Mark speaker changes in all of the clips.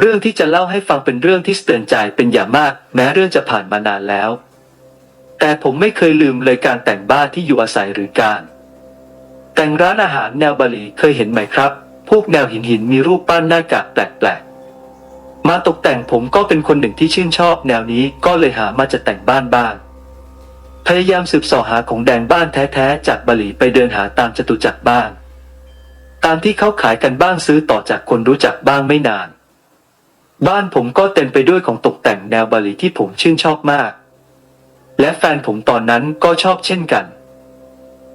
Speaker 1: เรื่องที่จะเล่าให้ฟังเป็นเรื่องที่สะเตือนใจเป็นอย่างมาก แม้เรื่องจะผ่านมานานแล้ว แต่ผมไม่เคยลืมเลยการแต่งบ้านที่อยู่อาศัยหรือการ แต่งร้านอาหารแนวบาหลีเคยเห็นไหมครับ พวกแนวหินหินมีรูปปั้นหน้ากากแปลกๆมาตกแต่งผมก็เป็นคนหนึ่งที่ชื่นชอบ แนวนี้ก็เลยหามาจะแต่งบ้านบ้าง พยายามสืบสอหาของแดงบ้านแท้ๆจากบาหลีไปเดินหาตามจตุจักรบ้าง ตามที่เขาขายกันบ้างซื้อต่อจากคนรู้จักบ้างไม่นาน บ้านผมก็เต็มไปด้วยของตกแต่งแนวบาหลีที่ผมชื่นชอบมาก และแฟนผมตอนนั้นก็ชอบเช่นกัน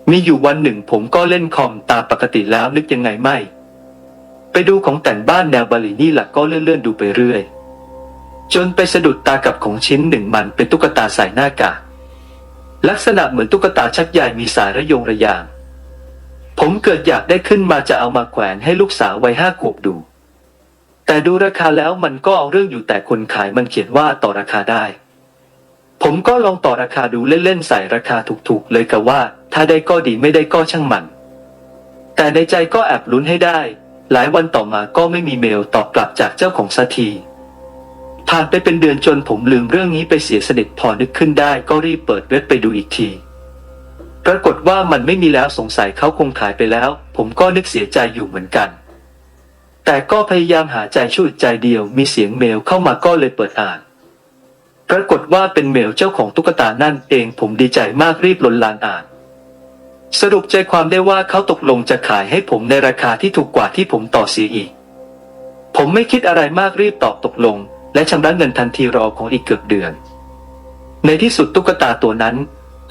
Speaker 1: มีอยู่วันหนึ่งผมก็เล่นคอมตามปกติแล้วนึกยังไงไม่ ไปดูของแต่งบ้านแนวบาหลีนี่แหละก็เลื่อนๆดูไปเรื่อย จนไปสะดุดตากับของชิ้นหนึ่งมันเป็นตุ๊กตาใส่หน้ากากลักษณะเหมือนตุ๊กตาชักใหญ่มีสายระยงระยาง ผมเกิดอยากได้ขึ้นมาจะเอามาแขวนให้ลูกสาววัยห้าขวบดู แต่ดูราคาแล้วมันก็เอาเรื่องอยู่แต่คนขายมันเขียนว่าต่อราคาได้ ผมก็ลองต่อราคาดูเล่นๆใส่ราคาถูกๆ เลยกะว่า ถ้าได้ก็ดีไม่ได้ก็ช่างมัน แต่ในใจก็แอบลุ้นให้ได้ หลายวันต่อมาก็ไม่มีเมลตอบกลับจากเจ้าของสักทีผ่านไปเป็นเดือนจนผมลืมเรื่องนี้ไปเสียสนิทพอนึกขึ้นได้ก็รีบเปิดเว็บไปดูอีกที ปรากฏว่ามันไม่มีแล้วสงสัยเขาคงขายไปแล้ว ผมก็นึกเสียใจอยู่เหมือนกัน แต่ก็พยายามหาใจช่วยใจเดียวมีเสียงเมลเข้ามาก็เลยเปิดอ่าน ปรากฏว่าเป็นเมลเจ้าของตุ๊กตานั่นเองผมดีใจมากรีบลนลานอ่าน สรุปใจความได้ว่าเขาตกลงจะขายให้ผมในราคาที่ถูกกว่าที่ผมต่อเสียอีก ผมไม่คิดอะไรมากรีบตอบตกลง และชำระเงินทันทีรอของอีกเกือบเดือน ในที่สุดตุ๊กตาตัวนั้น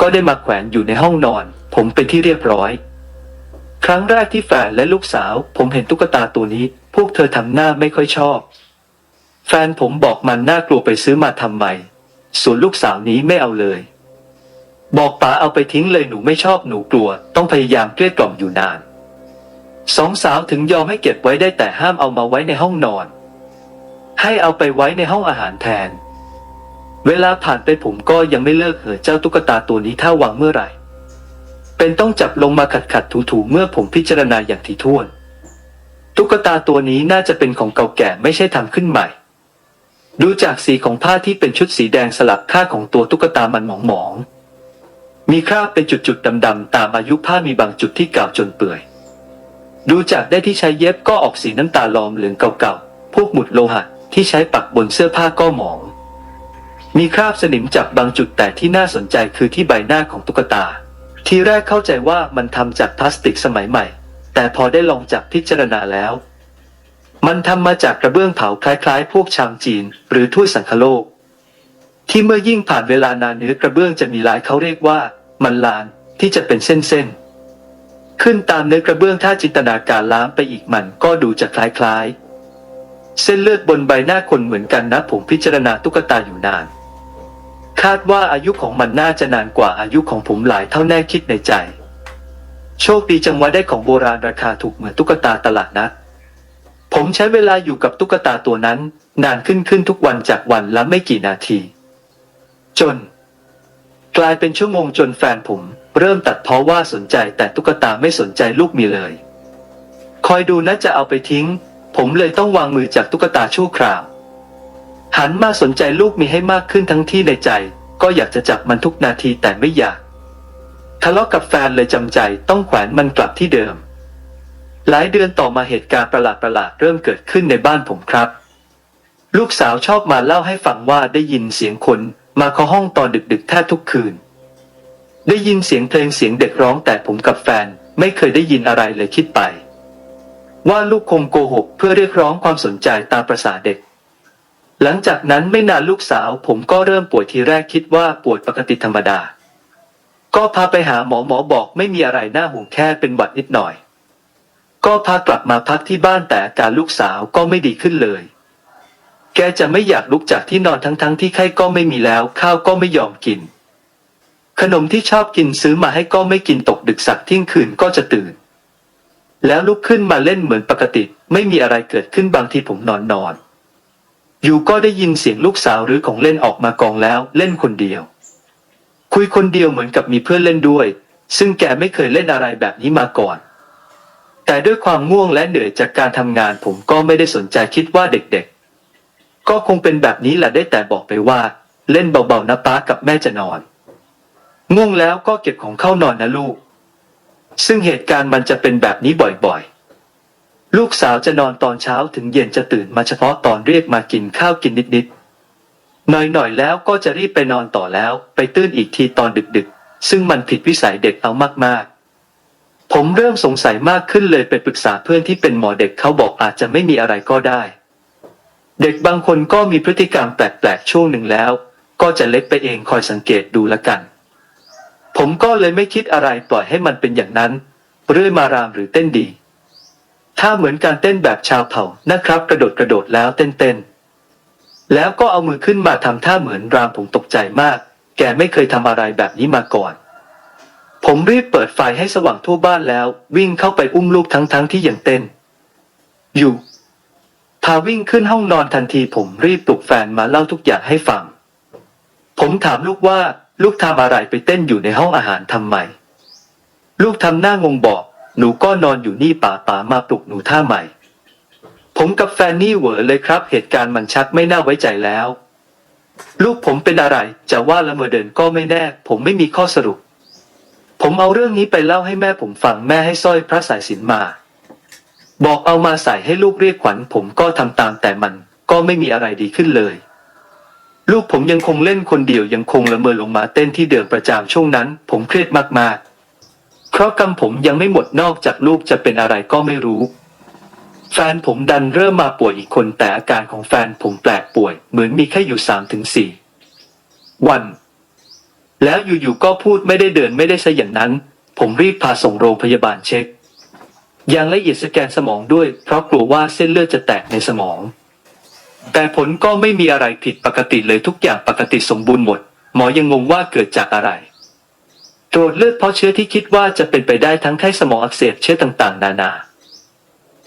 Speaker 1: ก็ได้มาแขวนอยู่ในห้องนอน ผมเป็นที่เรียบร้อย ครั้งแรกที่แฟนและลูกสาว ผมเห็นตุ๊กตาตัวนี้ พวกเธอทำหน้าไม่ค่อยชอบ แฟนผมบอกมันน่ากลัวไปซื้อมาทำไม ส่วนลูกสาวนี้ไม่เอาเลย บอกป๋าเอาไปทิ้งเลยหนูไม่ชอบหนูกลัว ต้องพยายามเกลี้ยกล่อมอยู่นาน สองสาวถึงยอมให้เก็บไว้ได้แต่ห้ามเอามาไว้ในห้องนอน ให้เอาไปไว้ในห้องอาหารแทน เวลาผ่านไปผมก็ยังไม่เลิกเหอเจ้าตุ๊กตาตัวนี้ถ้าวางเมื่อไหร่ เป็นต้องจับลงมาขัดขัดถูถูๆเมื่อผมพิจารณาอย่างถี่ถ้วน ตุ๊กตาตัวนี้น่าจะเป็นของเก่าแก่ไม่ใช่ทำขึ้นใหม่ ดูจากสีของผ้าที่เป็นชุดสีแดงสลับค่าของตัวตุ๊กตามันหมองหมองมีคราบเป็นจุดๆดำๆตามอายุผ้ามีบางจุดที่เก่าจนเปื่อย ดูจากได้ที่ใช้เย็บก็ออกสีน้ำตาลลอมเหลืองเก่าๆ พวกหมุดโลหะที่ใช้ปักบนเสื้อผ้าก็หมอง มีคราบสนิมจับบางจุดแต่ที่น่าสนใจคือที่ใบหน้าของตุ๊กตา ทีแรกเข้าใจว่ามันทำจากพลาสติกสมัยใหม่ แต่พอได้ลองจับพิจารณาแล้ว มันทำมาจากกระเบื้องเผาคล้ายๆ พวกชามจีน หรือถ้วยสังคโลก ที่เมื่อยิ่งผ่านเวลานานเนื้อกระเบื้องจะมีลายเขาเรียกว่า มันลานที่จะเป็นเส้นๆขึ้นตามเนื้อกระเบื้องถ้าจินตนาการล้ามไปอีกมันก็ดูจะคล้ายๆ เส้นเลือดบนใบหน้าคนเหมือนกันนะผมพิจารณาตุ๊กตาอยู่นาน คาดว่าอายุของมันน่าจะนานกว่าอายุของผมหลายเท่าแน่คิดในใจ โชคดีจังว่าได้ของโบราณราคาถูกเหมือนตุ๊กตาตลาดนัด ผมใช้เวลาอยู่กับตุ๊กตาตัวนั้น นานขึ้นขึ้นทุกวันจากวันละไม่กี่นาที จน กลายเป็นชั่วโมงจนแฟนผม เริ่มตัดเพราะว่าสนใจแต่ตุ๊กตาไม่สนใจลูกมีเลย คอยดูนะจะเอาไปทิ้ง ผมเลยต้องวางมือจากตุ๊กตาชั่วคราว หันมาสนใจลูกมีให้มากขึ้นทั้งที่ในใจ ก็อยากจะจับมันทุกนาทีแต่ไม่อยาก ทะเลาะกับแฟนเลยจำใจต้องแขวนมันกลับที่เดิม หลายเดือนต่อมาเหตุการณ์ประหลาดๆเริ่มเกิดขึ้นในบ้านผมครับ ลูกสาวชอบมาเล่าให้ฟังว่าได้ยินเสียงคนมาเคาะห้องตอนดึกๆแทบทุกคืน ได้ยินเสียงเพลงเสียงเด็กร้องแต่ผมกับแฟนไม่เคยได้ยินอะไรเลยคิดไป ว่าลูกคงโกหกเพื่อเรียกร้องความสนใจตามประษาเด็ก หลังจากนั้นไม่นานลูกสาวผมก็เริ่มป่วยทีแรกคิดว่าปวดปกติธรรมดา ก็พาไปหาหมอหมอบอกไม่มีอะไรน่าห่วงแค่เป็นหวัดนิดหน่อย ก็พากลับมาพักที่บ้านแต่การลูกสาวก็ไม่ดีขึ้นเลย แกจะไม่อยากลุกจากที่นอนทั้งๆที่ไข้ก็ไม่มีแล้วข้าวก็ไม่ยอมกิน ขนมที่ชอบกินซื้อมาให้ก็ไม่กินตกดึกสักเที่ยงคืนก็จะตื่น แล้วลุกขึ้นมาเล่นเหมือนปกติ ไม่มีอะไรเกิดขึ้นบางทีผมนอนนอน อยู่ก็ได้ยินเสียงลูกสาวหรือของเล่นออกมากองแล้วเล่นคนเดียว คุยคนเดียวเหมือนกับมีเพื่อนเล่นด้วย ซึ่งแกไม่เคยเล่นอะไรแบบนี้มาก่อน แต่ด้วยความง่วงและเหนื่อยจากการทำงานผมก็ไม่ได้สนใจคิดว่าเด็กๆ ก็คงเป็นแบบนี้แหละได้แต่บอกไปว่า เล่นเบาๆนะป้ากับแม่จะนอน ง่วงแล้วก็เก็บของเข้านอนนะลูก ซึ่งเหตุการณ์มันจะเป็นแบบนี้บ่อยๆลูกสาวจะนอนตอนเช้าถึงเย็นจะตื่นมาเฉพาะตอนเรียกมากินข้าวกินนิดๆ หน่อยๆแล้วก็จะรีบไปนอนต่อแล้ว ไปตื่นอีกทีตอนดึกๆ ซึ่งมันผิดวิสัยเด็กเอามากๆ ผมเริ่มสงสัยมากขึ้นเลยไปปรึกษาเพื่อนที่เป็นหมอเด็กเขาบอกอาจจะไม่มีอะไรก็ได้ เด็กบางคนก็มีพฤติกรรมแปลกๆช่วงหนึ่งแล้ว ก็จะเล็กไปเองคอยสังเกตดูละกัน ผมก็เลยไม่คิดอะไรปล่อยให้มันเป็นอย่างนั้น เรื่อยมารามหรือเต้นดี ถ้าเหมือนการเต้นแบบชาวเผ่านะครับกระโดดกระโดดแล้วเต้นเต้น แล้วก็เอามือขึ้นมาทำท่าเหมือนรามผมตกใจมาก แกไม่เคยทำอะไรแบบนี้มาก่อน ผมรีบเปิดไฟให้สว่างทั่วบ้านแล้ว วิ่งเข้าไปอุ้มลูกทั้งๆที่ยังเต้น อยู่พาวิ่งขึ้นห้องนอนทันทีผมรีบปลุกแฟนมาเล่าทุกอย่างให้ฟัง ผมถามลูกว่าลูกทำอะไรไปเต้นอยู่ในห้องอาหารทำไม ลูกทำหน้างงบอก หนูก็นอนอยู่นี่ป่าป่ามาปลุกหนูท่าใหม่ ผมกับแฟนนี่เหวอเลยครับ เหตุการณ์มันชักไม่น่าไว้ใจแล้ว ลูกผมเป็นอะไร จะว่าละเมอเดินก็ไม่แน่ ผมไม่มีข้อสรุป ผมเอาเรื่องนี้ไปเล่าให้แม่ผมฟังแม่ให้สร้อยพระสายสินมา บอกเอามาใส่ให้ลูกเรียกขวัญผมก็ทำตามแต่มันก็ไม่มีอะไรดีขึ้นเลย ลูกผมยังคงเล่นคนเดียวยังคงละเมอลงมาเต้นที่เดิมประจำช่วงนั้น ผมเครียดมากๆ เพราะกรรมผมยังไม่หมดนอกจากลูกจะเป็นอะไรก็ไม่รู้ แฟนผมดันเริ่มมาป่วยอีกคนแต่อาการของแฟนผมแปลกป่วย เหมือนมีแค่อยู่สามถึงสี่วัน แล้วอยู่ๆก็พูดไม่ได้เดินไม่ได้ซะอย่างนั้น ผมรีบพาส่งโรงพยาบาลเช็ค อย่างละเอียดสแกนสมองด้วย เพราะกลัวว่าเส้นเลือดจะแตกในสมอง แต่ผลก็ไม่มีอะไรผิดปกติเลยทุกอย่างปกติสมบูรณ์หมด หมอยังงงว่าเกิดจากอะไรตรวจเลือดเพราะเชื้อที่คิดว่าจะเป็นไปได้ทั้งไข้สมองอักเสบเชื้อต่าง ๆ นานา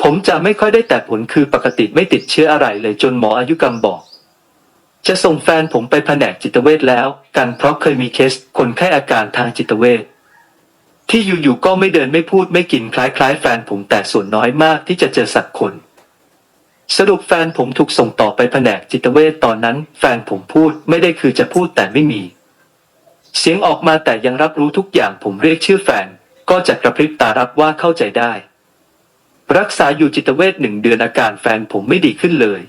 Speaker 1: ผมจะไม่ค่อยได้แต่ผลคือปกติไม่ติดเชื้ออะไรเลยจนหมออายุกรรมบอก จะส่งแฟนผมไปแผนกจิตเวชแล้ว กันเพราะเคยมีเคสคนไข้อาการทางจิตเวชที่อยู่ๆก็ไม่เดินไม่พูดไม่กินคล้ายๆ แฟนผมแต่ส่วนน้อยมากที่จะเจอสักคน สรุปแฟนผมถูกส่งต่อไปแผนกจิตเวชตอนนั้น แฟนผมพูดไม่ได้คือจะพูดแต่ไม่มี เสียงออกมาแต่ยังรับรู้ทุกอย่างผมเรียกชื่อแฟน ก็จะกระพริบตารับว่าเข้าใจได้ รักษาอยู่จิตเวชหนึ่งเดือนอาการแฟนผมไม่ดีขึ้นเลย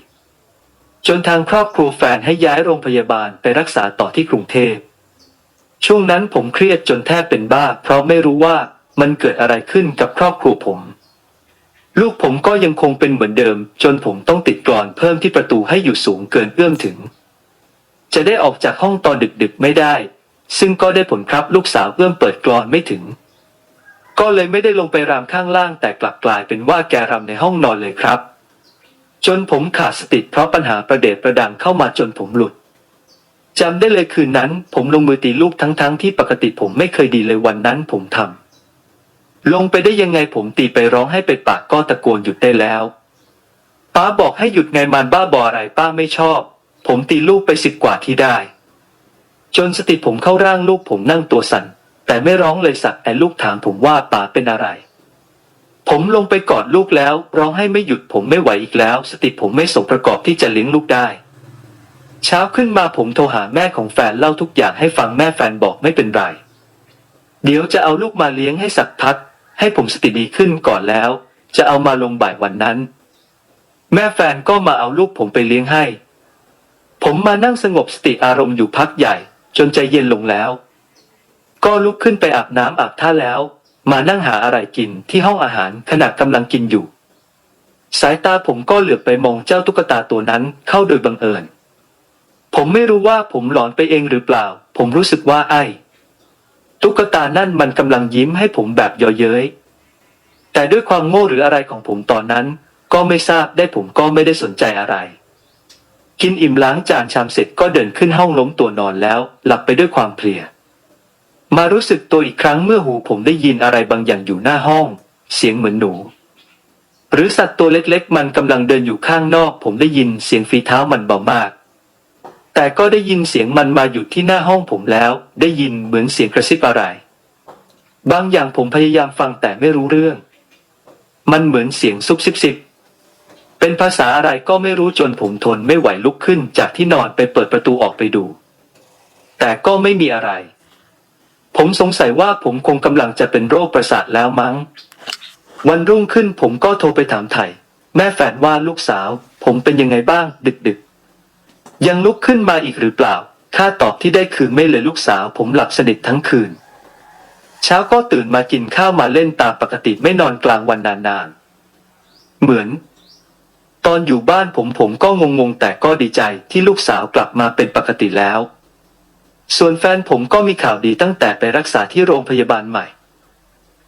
Speaker 1: จนทางครอบครัวแฟนให้ย้ายโรงพยาบาลไปรักษาต่อที่กรุงเทพ ช่วงนั้นผมเครียดจนแทบเป็นบ้า เพราะไม่รู้ว่ามันเกิดอะไรขึ้นกับครอบครัวผม ลูกผมก็ยังคงเป็นเหมือนเดิม จนผมต้องติดกรอนเพิ่มที่ประตูให้อยู่สูงเกินเอื้อมถึง จะได้ออกจากห้องตอนดึกๆไม่ได้ ซึ่งก็ได้ผลครับลูกสาวเอื้อมเปิดกรอนไม่ถึง ก็เลยไม่ได้ลงไปรำข้างล่างแต่กลับกลายเป็นว่าแกรำในห้องนอนเลยครับ จนผมขาดสติเพราะปัญหาประเดชประดังเข้ามาจนผมหลุดจำได้เลยคืนนั้น ผมลงมือตีลูกทั้งๆทที่ปกติผมไม่เคยดีเลยวันนั้นผมทำลงไปได้ยังไงผมตีไปร้องให้ไปปากก็ตะโกนหยุดได้แล้ว ป้าบอกให้หยุดไงมันบ้าบออะไรป้าไม่ชอบ ผมตีลูกไปสิบกว่าที่ได้ จนสติผมเข้าร่างลูกผมนั่งตัวสั่น แต่ไม่ร้องเลยสักแต่ลูกถามผมว่าป๋าเป็นอะไร ผมลงไปกอดลูกแล้วร้องให้ไม่หยุดผมไม่ไหวอีกแล้ว สติผมไม่สมประกอบที่จะเลี้ยงลูกได้ เช้าขึ้นมาผมโทรหาแม่ของแฟนเล่าทุกอย่างให้ฟังแม่แฟนบอกไม่เป็นไร เดี๋ยวจะเอาลูกมาเลี้ยงให้สักพัก ให้ผมสติดีขึ้นก่อนแล้ว จะเอามาลงบ่ายวันนั้น แม่แฟนก็มาเอาลูกผมไปเลี้ยงให้ ผมมานั่งสงบสติอารมณ์อยู่พักใหญ่ จนใจเย็นลงแล้ว ก็ลุกขึ้นไปอาบน้ำอาบท่าแล้ว มานั่งหาอะไรกินที่ห้องอาหารขณะกำลังกินอยู่ สายตาผมก็เหลือบไปมองเจ้าตุ๊กตาตัวนั้นเข้าโดยบังเอิญ ผมไม่รู้ว่าผมหลอนไปเองหรือเปล่า ผมรู้สึกว่าไอ้ตุ๊กตานั่นมันกำลังยิ้มให้ผมแบบเยาะเย้ยแต่ด้วยความโง่หรืออะไรของผมตอนนั้น ก็ไม่ทราบได้ผมก็ไม่ได้สนใจอะไร กินอิ่มล้างจานชามเสร็จก็เดินขึ้นห้องล้มตัวนอนแล้ว หลับไปด้วยความเพลีย มารู้สึกตัวอีกครั้งเมื่อหูผมได้ยินอะไรบางอย่างอยู่หน้าห้อง เสียงเหมือนหนู หรือสัตว์ตัวเล็กๆ มันกำลังเดินอยู่ข้างนอก ผมได้ยินเสียงฝีเท้ามันเบามาก แต่ก็ได้ยินเสียงมันมาหยุดที่หน้าห้องผมแล้ว ได้ยินเหมือนเสียงกระซิบอะไร บางอย่างผมพยายามฟังแต่ไม่รู้เรื่อง มันเหมือนเสียงซุบซิบซิบเป็นภาษาอะไรก็ไม่รู้จนผมทนไม่ไหวลุกขึ้นจากที่นอนไปเปิดประตูออกไปดู แต่ก็ไม่มีอะไร ผมสงสัยว่าผมคงกำลังจะเป็นโรคประสาทแล้วมั้ง วันรุ่งขึ้นผมก็โทรไปถามไถ่แม่แฟนว่าลูกสาว ผมเป็นยังไงบ้างดึกดึกๆ ยังลุกขึ้นมาอีกหรือเปล่า ค่าตอบที่ได้คือไม่เลยลูกสาว ผมหลับสนิททั้งคืน เช้าก็ตื่นมากินข้าวมาเล่นตามปกติไม่นอนกลางวันนานๆ เหมือน ตอนอยู่บ้านผมผมก็งงๆแต่ก็ดีใจที่ลูกสาวกลับมาเป็นปกติแล้ว ส่วนแฟนผมก็มีข่าวดีตั้งแต่ไปรักษาที่โรงพยาบาลใหม่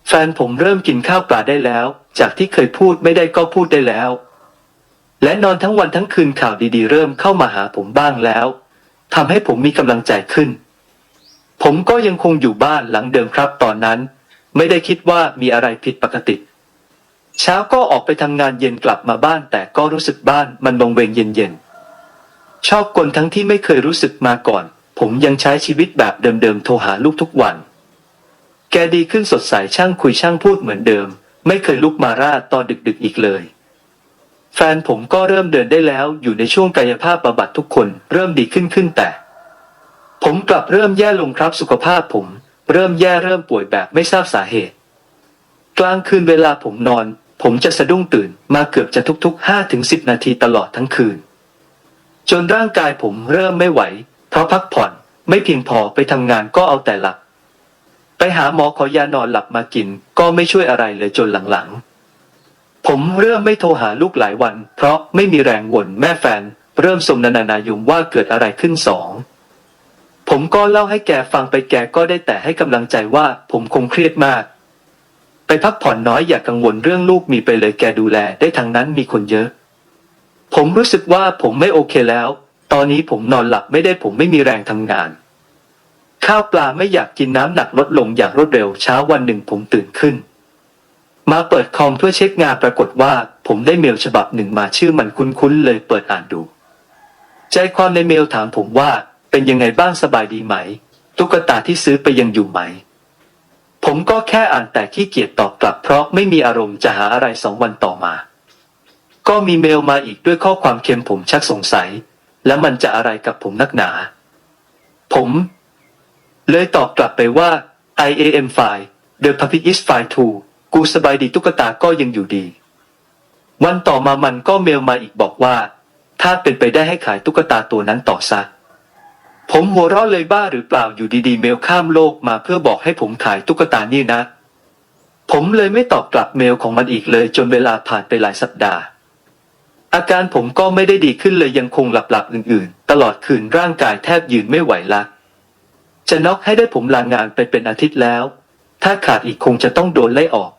Speaker 1: แฟนผมเริ่มกินข้าวปลาได้แล้ว จากที่เคยพูดไม่ได้ก็พูดได้แล้ว และนอนทั้งวันทั้งคืนข่าวดีๆ เริ่มเข้ามาหาผมบ้างแล้วทำให้ผมมีกำลังใจขึ้น ผมก็ยังคงอยู่บ้านหลังเดิมครับตอนนั้น ไม่ได้คิดว่ามีอะไรผิดปกติ เช้าก็ออกไปทำงานเย็นกลับมาบ้าน แต่ก็รู้สึกบ้านมันบงเวงเย็นๆชอบกลทั้งที่ไม่เคยรู้สึกมาก่อน ผมยังใช้ชีวิตแบบเดิมๆ โทรหาลูกทุกวัน แกดีขึ้นสดใสช่างคุยช่างพูดเหมือนเดิม ไม่เคยลุกมาราดตอนดึกๆอีกเลย แฟนผมก็เริ่มเดินได้แล้วอยู่ในช่วงกายภาพบำบัดทุกคนเริ่มดีขึ้นขึ้นแต่ ผมกลับเริ่มแย่ลงครับสุขภาพผม เริ่มแย่เริ่มป่วยแบบไม่ทราบสาเหตุ กลางคืนเวลาผมนอน ผมจะสะดุ้งตื่นมาเกือบจะทุกๆ5ถึง10 นาทีตลอดทั้งคืน จนร่างกายผมเริ่มไม่ไหว เพราะพักผ่อนไม่เพียงพอไปทำงานก็เอาแต่หลับไปหาหมอขอยานอนหลับมากิน ก็ไม่ช่วยอะไรเลยจนหลังๆ ผมเริ่มไม่โทรหาลูกหลายวัน เพราะไม่มีแรงวนแม่แฟน เริ่มสมนานานายุมว่าเกิดอะไรขึ้นสองผมก็เล่าให้แกฟังไปแกก็ได้แต่ให้กำลังใจว่าผมคงเครียดมาก ไปพักผ่อนน้อยอย่ากกังวลเรื่องลูกมีไปเลยแกดูแลได้ทางนั้นมีคนเยอะ ผมรู้สึกว่าผมไม่โอเคแล้ว ตอนนี้ผมนอนหลับไม่ได้ผมไม่มีแรงทำงาน ข้าวปลาไม่อยากกินน้ำหนักลดลงอย่างรวดเร็วเช้าวันหนึ่งผมตื่นขึ้น มาเปิดคอมเพื่อเช็คงานปรากฏว่า ผมได้เมลฉบับหนึ่งมาชื่อมันคุ้นๆเลยเปิดอ่านดู ใจความในเมลถามผมว่า เป็นยังไงบ้างสบายดีไหม ตุ๊กตาที่ซื้อไปยังอยู่ไหม ผมก็แค่อ่านแต่ขี้เกียจตอบกลับเพราะไม่มีอารมณ์จะหาอะไรสองวันต่อมา ก็มีเมลมาอีกด้วยข้อความเค็มผมชักสงสัย แล้วมันจะอะไรกับผมนักหนา ผม เลยตอบกลับไปว่า I am fine the puppy is fine too กูสบายดีตุ๊กตาก็ยังอยู่ดี วันต่อมามันก็เมลมาอีกบอกว่า ถ้าเป็นไปได้ให้ขายตุ๊กตาตัวนั้นต่อซะผมหัวเราะเลยบ้าหรือเปล่าอยู่ดีๆ เมลข้ามโลกมาเพื่อบอกให้ผมขายตุ๊กตานี่นะ ผมเลยไม่ตอบกลับเมลของมันอีกเลยจนเวลาผ่านไปหลายสัปดาห์ อาการผมก็ไม่ได้ดีขึ้นเลยยังคงหลับๆอื่นๆ ตลอดคืนร่างกายแทบยืนไม่ไหวละจะน็อกให้ได้ผมลางานไปเป็นอาทิตย์แล้ว ถ้าขาดอีกคงจะต้องโดนไล่ออก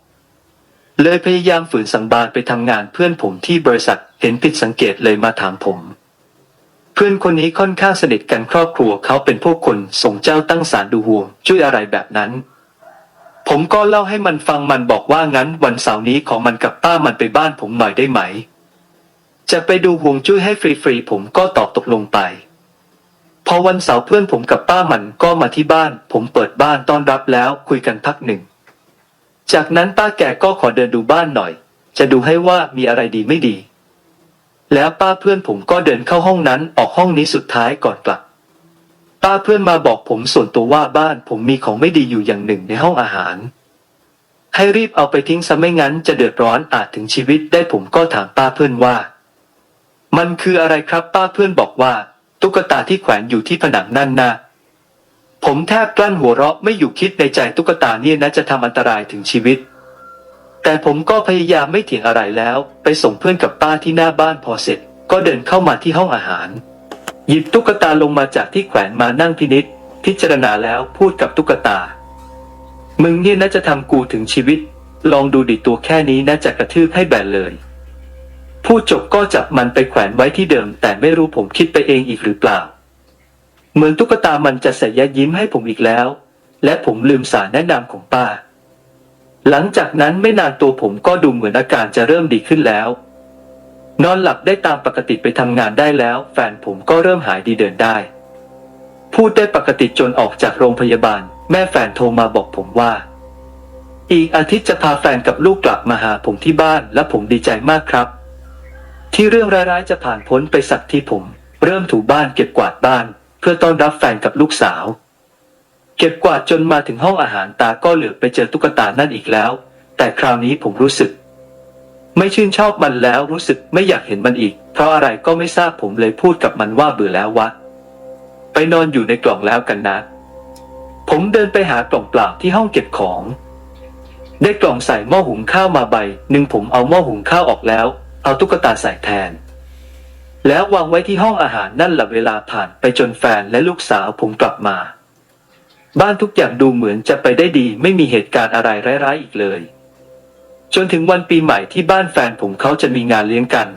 Speaker 1: เลยพยายามฝืนสังบานไปทำงานเพื่อนผมที่บริษัทเห็นผิดสังเกตเลยมาถามผม เพื่อนคนนี้ค่อนข้างสนิทกันครอบครัวเขาเป็นพวกคนส่งเจ้าตั้งสารดูห่วงช่วยอะไรแบบนั้นผมก็เล่าให้มันฟังมันบอกว่างั้นวันเสาร์นี้ของมันกับป้ามันไปบ้านผมหน่อยได้ไหม จะไปดูห่วงจุ้ยให้ฟรีๆผมก็ตอบตกลงไป พอวันเสาร์เพื่อนผมกับป้ามันก็มาที่บ้าน ผมเปิดบ้านต้อนรับแล้วคุยกันพักหนึ่ง จากนั้นป้าแกก็ขอเดินดูบ้านหน่อย จะดูให้ว่ามีอะไรดีไม่ดี แล้วป้าเพื่อนผมก็เดินเข้าห้องนั้นออกห้องนี้สุดท้ายก่อนกลับ ป้าเพื่อนมาบอกผมส่วนตัวว่าบ้านผมมีของไม่ดีอยู่อย่างหนึ่งในห้องอาหารให้รีบเอาไปทิ้งซะไม่งั้นจะเดือดร้อนอาจถึงชีวิตได้ผมก็ถามป้าเพื่อนว่า มันคืออะไรครับป้าเพื่อนบอกว่า ตุ๊กตาที่แขวนอยู่ที่ผนังนั่นนะผมแทบกลั้นหัวเราะไม่อยู่คิดในใจตุ๊กตาเนี่ยนะจะทำอันตรายถึงชีวิต แต่ผมก็พยายามไม่เถียงอะไรแล้ว ไปส่งเพื่อนกับป้าที่หน้าบ้านพอเสร็จ ก็เดินเข้ามาที่ห้องอาหาร หยิบตุ๊กตาลงมาจากที่แขวนมานั่งพินิษพิจารณาแล้วพูดกับตุ๊กตา มึงเนี่ยน่าจะทำกูถึงชีวิต ลองดูดิตัวแค่นี้น่าจะกระทืบให้แบนเลย พูดจบก็จับมันไปแขวนไว้ที่เดิม แต่ไม่รู้ผมคิดไปเองอีกหรือเปล่า เหมือนตุ๊กตามันจะใส่ยายิ้มให้ผมอีกแล้ว และผมลืมสารแนะนำของป้า หลังจากนั้นไม่นานตัวผมก็ดูเหมือนอาการจะเริ่มดีขึ้นแล้ว นอนหลับได้ตามปกติไปทำงานได้แล้ว แฟนผมก็เริ่มหายดีเดินได้ พูดได้ปกติจนออกจากโรงพยาบาล แม่แฟนโทรมาบอกผมว่าอีกอาทิตย์จะพาแฟนกับลูกกลับมาหาผมที่บ้านและผมดีใจมากครับ ที่เรื่องร้ายๆจะผ่านพ้นไปสักที่ผม เริ่มถูบ้านเก็บกวาดบ้าน เพื่อต้อนรับแฟนกับลูกสาว เก็บกวาดจนมาถึงห้องอาหารตาก็เหลือบไปเจอตุ๊กตานั่นอีกแล้ว แต่คราวนี้ผมรู้สึก ไม่ชื่นชอบมันแล้วรู้สึกไม่อยากเห็นมันอีก เพราะอะไรก็ไม่ทราบผมเลยพูดกับมันว่าเบื่อแล้ววะไปนอนอยู่ในกล่องแล้วกันนะ ผมเดินไปหากล่องเปล่าที่ห้องเก็บของ ได้กล่องใส่หม้อหุงข้าวมาใบหนึ่งผมเอาหม้อหุงข้าวออกแล้ว เอาตุ๊กตาใส่แทน แล้ววางไว้ที่ห้องอาหารนั่นแหละเวลาผ่านไปจนแฟนและลูกสาวผมกลับมา บ้านทุกอย่างดูเหมือนจะไปได้ดีไม่มีเหตุการณ์อะไรร้ายๆอีกเลย จนถึงวันปีใหม่ที่บ้านแฟนผมเขาจะมีงานเลี้ยงกัน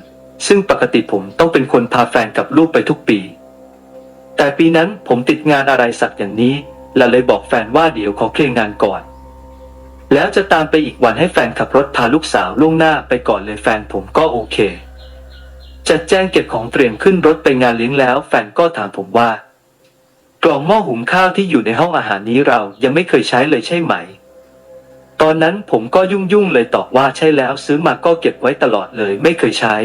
Speaker 1: ซึ่งปกติผมต้องเป็นคนพาแฟนกับลูกไปทุกปี แต่ปีนั้นผมติดงานอะไรสักอย่างนี้และเลยบอกแฟนว่าเดี๋ยวขอเคลียร์งานก่อน แล้วจะตามไปอีกวันให้แฟนขับรถพาลูกสาวล่วงหน้าไปก่อนเลยแฟนผมก็โอเค จัดแจงเก็บของเตรียมขึ้นรถไปงานเลี้ยงแล้ว แฟนก็ถามผมว่า กล่องหม้อหุงข้าวที่อยู่ในห้องอาหารนี้เรายังไม่เคยใช้เลยใช่ไหม ตอนนั้นผมก็ยุ่งยุ่งๆเลยตอบว่าใช่แล้วซื้อมาก็เก็บไว้ตลอดเลยไม่เคยใช้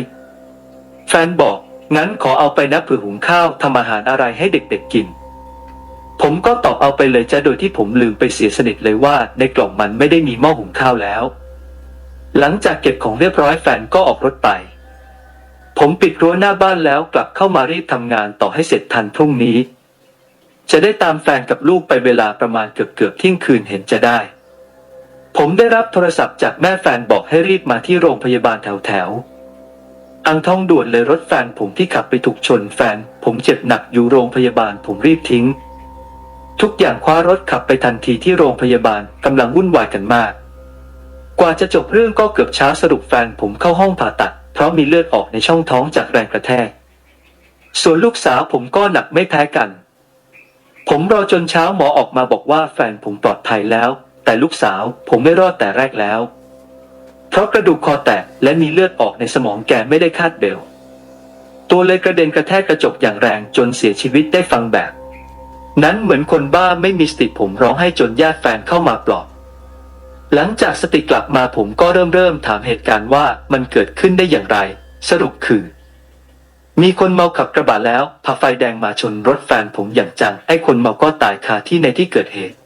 Speaker 1: แฟนบอกงั้นขอเอาไปนะเผื่อหุงข้าวทำอาหารอะไรให้เด็กๆกิน ผมก็ตอบเอาไปเลยจ้ะโดยที่ผมลืมไปเสียสนิทเลยว่า ในกล่องมันไม่ได้มีหม้อหุงข้าวแล้ว หลังจากเก็บของเรียบร้อยแฟนก็ออกรถไป ผมปิดรั้วหน้าบ้านแล้วกลับเข้ามารีบทำงานต่อให้เสร็จทันพรุ่งนี้ จะได้ตามแฟนกับลูกไปเวลาประมาณเกือบเกือบเที่ยงคืนเห็นจะได้ ผมได้รับโทรศัพท์จากแม่แฟนบอกให้รีบมาที่โรงพยาบาลแถวแถวอังท้องด่วนเลยรถแฟนผมที่ขับไปถูกชนแฟน ผมเจ็บหนักอยู่โรงพยาบาลผมรีบทิ้ง ทุกอย่างคว้ารถขับไปทันทีที่โรงพยาบาลกำลังวุ่นวายกันมาก กว่าจะจบเรื่องก็เกือบเช้าสรุปแฟนผมเข้าห้องผ่าตัด เพราะมีเลือดออกในช่องท้องจากแรงกระแทก ส่วนลูกสาวผมก็หนักไม่แพ้กัน ผมรอจนเช้าหมอออกมาบอกว่าแฟนผมปลอดภัยแล้ว แต่ลูกสาวผมไม่รอดแต่แรกแล้ว เพราะกระดูกคอแตกและมีเลือดออกในสมองแกไม่ได้คาดเบลตัวเลยกระเด็นกระแทกกระจกอย่างแรงจนเสียชีวิตได้ฟังแบบ นั้นเหมือนคนบ้าไม่มีสติผมร้องให้จนญาติแฟนเข้ามาปลอบ หลังจากสติกลับมาผมก็เริ่มเริ่มถามเหตุการณ์ว่ามันเกิดขึ้นได้อย่างไร สรุปคือ มีคนเมาขับกระบะแล้วพาไฟแดงมาชนรถแฟนผมอย่างจังไอ้คนเมาก็ตายคาที่ในที่เกิดเหตุ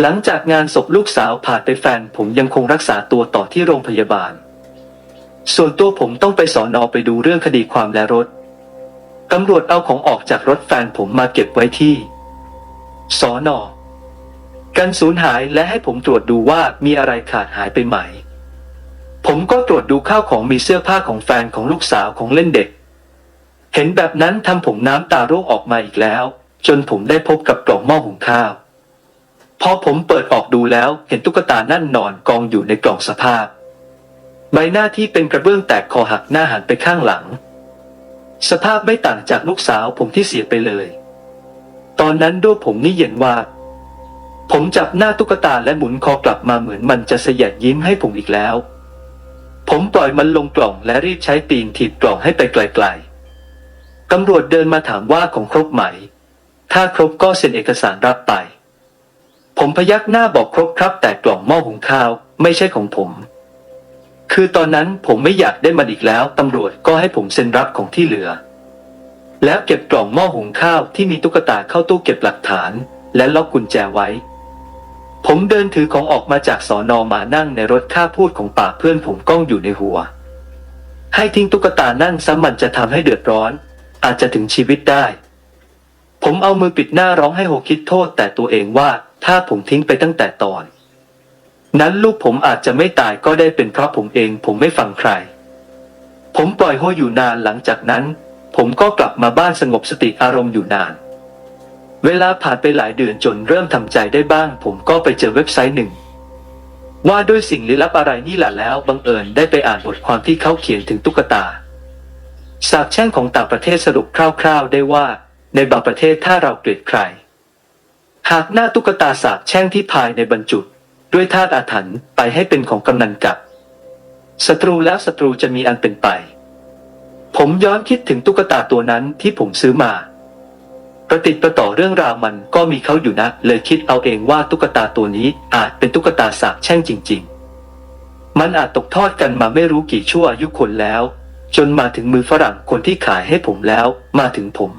Speaker 1: หลังจากงานศพลูกสาวผ่านไปแฟนผมยังคงรักษาตัวต่อที่โรงพยาบาล ส่วนตัวผมต้องไปสอนอไปดูเรื่องคดีความและรถ ตำรวจเอาของออกจากรถแฟนผมมาเก็บไว้ที่สอนอการสูญหายและให้ผมตรวจดูว่ามีอะไรขาดหายไปไหม ผมก็ตรวจดูข้าวของมีเสื้อผ้าของแฟนของลูกสาวของเล่นเด็ก เห็นแบบนั้นทำผมน้ำตาร่วงออกมาอีกแล้ว จนผมได้พบกับกล่องหม้อหุงข้าว พอผมเปิดออกดูแล้วเห็นตุ๊กตานั่นนอนกองอยู่ในกล่องสภาพ ใบหน้าที่เป็นกระเบื้องแตกคอหักหน้าหันไปข้างหลัง สภาพไม่ต่างจากลูกสาวผมที่เสียไปเลย ตอนนั้นด้วยผมนี่เย็นว่า ผมจับหน้าตุ๊กตาและหมุนคอกลับมาเหมือนมันจะสยดยิ้มให้ผมอีกแล้ว ผมปล่อยมันลงกล่องและรีบใช้ตีนถีบกล่องให้ไปไกลๆตำรวจเดินมาถามว่าของครบไหม ถ้าครบก็เซ็นเอกสารรับไป ผมพยักหน้าบอกครบครับ แต่กล่องหม้อหุงข้าวไม่ใช่ของผม คือตอนนั้นผมไม่อยากได้มันอีกแล้ว ตำรวจก็ให้ผมเซ็นรับของที่เหลือ แล้วเก็บกล่องหม้อหุงข้าวที่มีตุ๊กตาเข้าตู้เก็บหลักฐาน และล็อกกุญแจไว้ ผมเดินถือของออกมาจากสอนอมานั่งในรถค่าพูดของป่าเพื่อนผมก้องอยู่ในหัว ให้ทิ้งตุ๊กตานั่นซ้ำมันจะทำให้เดือดร้อน อาจจะถึงชีวิตได้ ผมเอามือปิดหน้าร้องให้โหคิดโทษแต่ตัวเองว่าถ้าผมทิ้งไปตั้งแต่ตอน นั้นลูกผมอาจจะไม่ตายก็ได้เป็นเพราะผมเองผมไม่ฟังใคร ผมปล่อยโฮอยู่นานหลังจากนั้น ผมก็กลับมาบ้านสงบสติอารมณ์อยู่นาน เวลาผ่านไปหลายเดือนจนเริ่มทำใจได้บ้าง ผมก็ไปเจอเว็บไซต์หนึ่ง ว่าด้วยสิ่งลี้ลับอะไรนี่แหละแล้วบังเอิญได้ไปอ่านบทความที่เขาเขียนถึงตุ๊กตาสาบแช่งของต่างประเทศสรุปคร่าวๆ ได้ว่า ในบางประเทศถ้าเราเกลียดใคร หากหน้าตุ๊กตาสาบแช่งที่ภายในบรรจุ ด้วยธาตุอาถรรพ์ไปให้เป็นของกำนันกับศัตรูแล้วศัตรูจะมีอันเป็นไป ผมย้อนคิดถึงตุ๊กตาตัวนั้นที่ผมซื้อมา ประติดประต่อเรื่องราวมันก็มีเขาอยู่นะ เลยคิดเอาเองว่าตุ๊กตาตัวนี้อาจเป็นตุ๊กตาสาบแช่งจริง ๆ มันอาจตกทอดกันมาไม่รู้กี่ชั่วอายุคนแล้วจจนมาถึงมือฝรั่งคนที่ขายให้ผมแล้ว มาถึงผม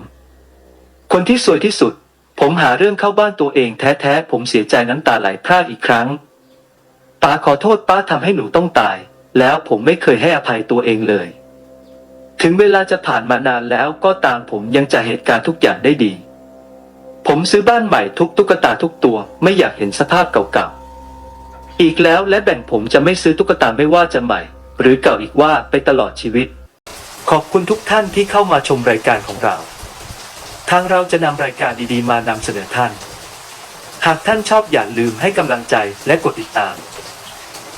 Speaker 1: คนที่สวยที่สุด ผมหาเรื่องเข้าบ้านตัวเองแท้ๆ ผมเสียใจน้ำตาไหลพรากอีกครั้ง ป้าขอโทษป้าทำให้หนูต้องตาย แล้วผมไม่เคยให้อภัยตัวเองเลย ถึงเวลาจะผ่านมานานแล้วก็ตามผมยังจะเหตุการณ์ทุกอย่างได้ดี ผมซื้อบ้านใหม่ทุกตุ๊กตาทุกตัว ไม่อยากเห็นสภาพเก่าๆ อีกแล้วและแบ่งผมจะไม่ซื้อตุ๊กตาไม่ว่าจะใหม่ หรือเก่าอีกว่าไปตลอดชีวิต ขอบคุณทุกท่านที่เข้ามาชมรายการของเรา ทางเราจะนำรายการดีๆ มานำเสนอท่าน หากท่านชอบอย่าลืมให้กำลังใจและกดติดตาม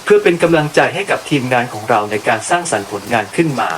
Speaker 1: เพื่อเป็นกำลังใจให้กับทีมงานของเราในการสร้างสรรค์ผลงานขึ้นมา